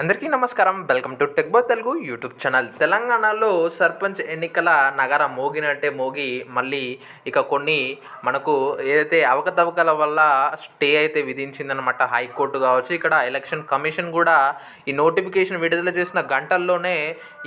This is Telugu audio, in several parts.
అందరికీ నమస్కారం. Welcome to Techbo Telugu YouTube channel. తెలంగాణలో సర్పంచ్ ఎన్నికల నగర మోగినట్టే మోగి మళ్ళీ ఇక కొన్ని మనకు ఏదైతే అవకతవకల వల్ల స్టే అయితే విధించిందనమాట హైకోర్టు కావచ్చు. ఇక్కడ ఎలక్షన్ కమిషన్ కూడా ఈ నోటిఫికేషన్ విడుదల చేసిన గంటల్లోనే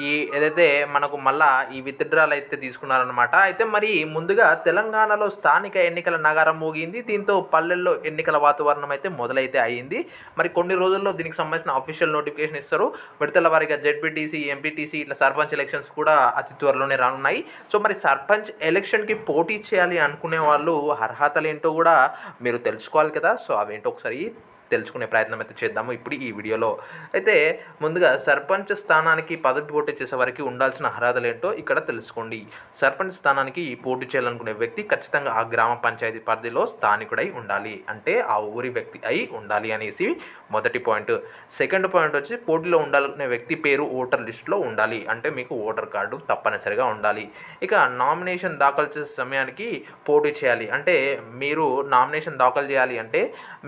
ఈ ఏదైతే మనకు మళ్ళా ఈ విత్డ్రాలు అయితే తీసుకున్నారనమాట అయితే మరి ముందుగా తెలంగాణలో స్థానిక ఎన్నికల నగరం మోగింది. దీంతో పల్లెల్లో ఎన్నికల వాతావరణం అయితే మొదలైతే అయ్యింది మరి కొన్ని రోజుల్లో దీనికి సంబంధించిన అఫీషియల్ నోటిఫికేషన్ ఇస్తారు. విడతల వారిగా జెడ్పీటీసీ ఎంపీటీసీ ఇట్లా సర్పంచ్ ఎలక్షన్స్ కూడా అతి త్వరలోనే రానున్నాయి. సో మరి సర్పంచ్ ఎలక్షన్కి పోటీ చేయాలి అనుకునే వాళ్ళు అర్హతలు ఏంటో కూడా మీరు తెలుసుకోవాలి కదా. సో అవేంటో ఒకసారి తెలుసుకునే ప్రయత్నం అయితే చేద్దాము. ఇప్పుడు ఈ వీడియోలో అయితే ముందుగా సర్పంచ్ స్థానానికి పదవి పోటీ చేసే వారికి ఉండాల్సిన అర్హతలు ఏంటో ఇక్కడ తెలుసుకోండి. సర్పంచ్ స్థానానికి పోటీ చేయాలనుకునే వ్యక్తి ఖచ్చితంగా ఆ గ్రామ పంచాయతీ పరిధిలో స్థానికుడై ఉండాలి. అంటే ఆ ఊరి వ్యక్తి అయి ఉండాలి అనేసి మొదటి పాయింట్. సెకండ్ పాయింట్ వచ్చి పోటీలో ఉండాలనుకునే వ్యక్తి పేరు ఓటర్ లిస్టులో ఉండాలి. అంటే మీకు ఓటర్ కార్డు తప్పనిసరిగా ఉండాలి. ఇక నామినేషన్ దాఖలు చేసే సమయానికి పోటీ చేయాలి. అంటే మీరు నామినేషన్ దాఖలు చేయాలి అంటే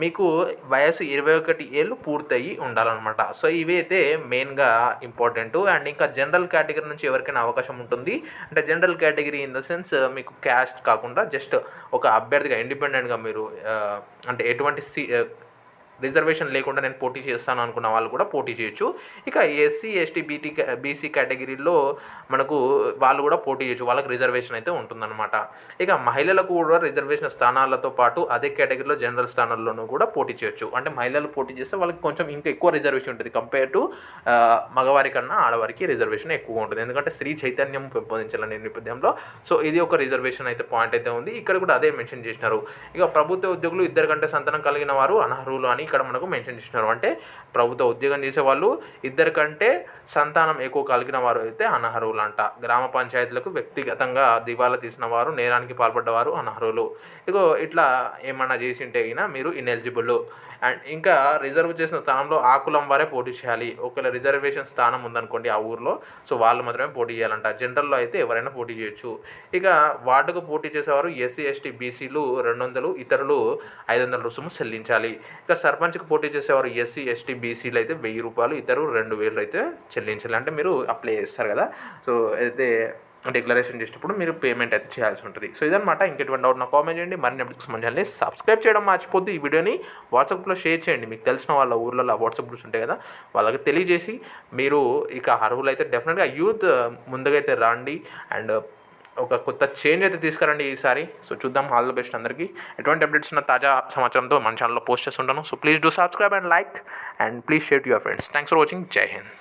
మీకు వయసు ఇరవై ఒకటి ఏళ్ళు పూర్తయి ఉండాలన్నమాట. సో ఇవి అయితే మెయిన్గా ఇంపార్టెంట్. అండ్ ఇంకా జనరల్ కేటగిరీ నుంచి ఎవరికైనా అవకాశం ఉంటుంది? అంటే general category in the sense మీకు క్యాస్ట్ కాకుండా జస్ట్ ఒక అభ్యర్థిగా ఇండిపెండెంట్గా మీరు అంటే ఎటువంటి సీ రిజర్వేషన్ లేకుండా నేను పోటీ చేస్తాను అనుకున్న వాళ్ళు కూడా పోటీ చేయొచ్చు. ఇక ఎస్సీ ఎస్టీ బీటీ బీసీ కేటగిరీలో మనకు వాళ్ళు కూడా పోటీ చేయొచ్చు. వాళ్ళకి రిజర్వేషన్ అయితే ఉంటుందన్నమాట. ఇక మహిళలకు కూడా రిజర్వేషన్ స్థానాలతో పాటు అదే కేటగిరీలో జనరల్ స్థానాల్లోనూ కూడా పోటీ చేయొచ్చు. అంటే మహిళలు పోటీ చేస్తే వాళ్ళకి కొంచెం ఇంకా ఎక్కువ రిజర్వేషన్ ఉంటుంది. కంపేర్ టు మగవారి కన్నా ఆడవారికి రిజర్వేషన్ ఎక్కువ ఉంటుంది. ఎందుకంటే స్త్రీ చైతన్యం పెంపొందించాలనే నేపథ్యంలో. సో ఇది ఒక రిజర్వేషన్ అయితే పాయింట్ అయితే ఉంది. ఇక్కడ కూడా అదే మెన్షన్ చేసినారు. ఇక ప్రభుత్వ ఉద్యోగులు ఇద్దరు కంటే సంతానం కలిగిన వారు అనర్హులు అని ఇక్కడ మనకు మెన్షన్ చేసినారు. అంటే ప్రభుత్వ ఉద్యోగం చేసే వాళ్ళు ఇద్దరి కంటే సంతానం ఎక్కువ కలిగిన వారు అయితే అనర్హులు అంట. గ్రామ పంచాయతీలకు వ్యక్తిగతంగా దివాలా తీసిన వారు నేరానికి పాల్పడ్డవారు అనర్హులు. ఇగో ఇట్లా ఏమన్నా చేసింటే అయినా మీరు ఇన్ఎలిజిబుల్ అండ్ ఇంకా రిజర్వ్ చేసిన స్థానంలో ఆ కులం వారే పోటీ చేయాలి. ఒకవేళ రిజర్వేషన్ స్థానం ఉందనుకోండి ఆ ఊర్లో సో వాళ్ళు మాత్రమే పోటీ చేయాలంట. జనరల్లో అయితే ఎవరైనా పోటీ చేయొచ్చు. ఇక వార్డుకు పోటీ చేసేవారు ఎస్సీ ఎస్టీ బీసీలు రెండు వందలు ఇతరులు ఐదు వందల రుసుము చెల్లించాలి. ఇక సర్పంచ్కి పోటీ చేసేవారు ఎస్సీ ఎస్టీ బీసీలు అయితే వెయ్యి రూపాయలు ఇద్దరు రెండు వేలు అయితే చెల్లించాలి. అంటే మీరు అప్లై చేస్తారు కదా. సో అయితే డిక్లరేషన్ చేసేటప్పుడు మీరు పేమెంట్ అయితే చేయాల్సి ఉంటుంది. సో ఇదనమాట ఇంకెటువంటి డౌట్ నా కామెంట్ చేయండి. మరిన్ని అప్డేట్స్ మన సబ్స్క్రైబ్ చేయడం మర్చిపోద్దు. ఈ వీడియోని వాట్సాప్లో షేర్ చేయండి. మీకు తెలిసిన వాళ్ళ ఊర్లలో వాట్సాప్ గ్రూప్స్ ఉంటాయి కదా. వాళ్ళకి తెలియజేసి మీరు ఇక అర్హులు అయితే డెఫినెట్గా యూత్ ముందుగా అయితే రండి. అండ్ ఒక కొత్త చేంజ్ అయితే తీసుకురండి ఈసారి. సో చూద్దాం. ఆల్ ద బెస్ట్ అందరికీ. ఎటువంటి అప్డేట్స్ ఉన్న తాజా సమాచారంతో మన ఛానల్లో పోస్ట్ చేస్తుంటాను. So please do subscribe and like and please share to your friends thanks for watching జై హింద్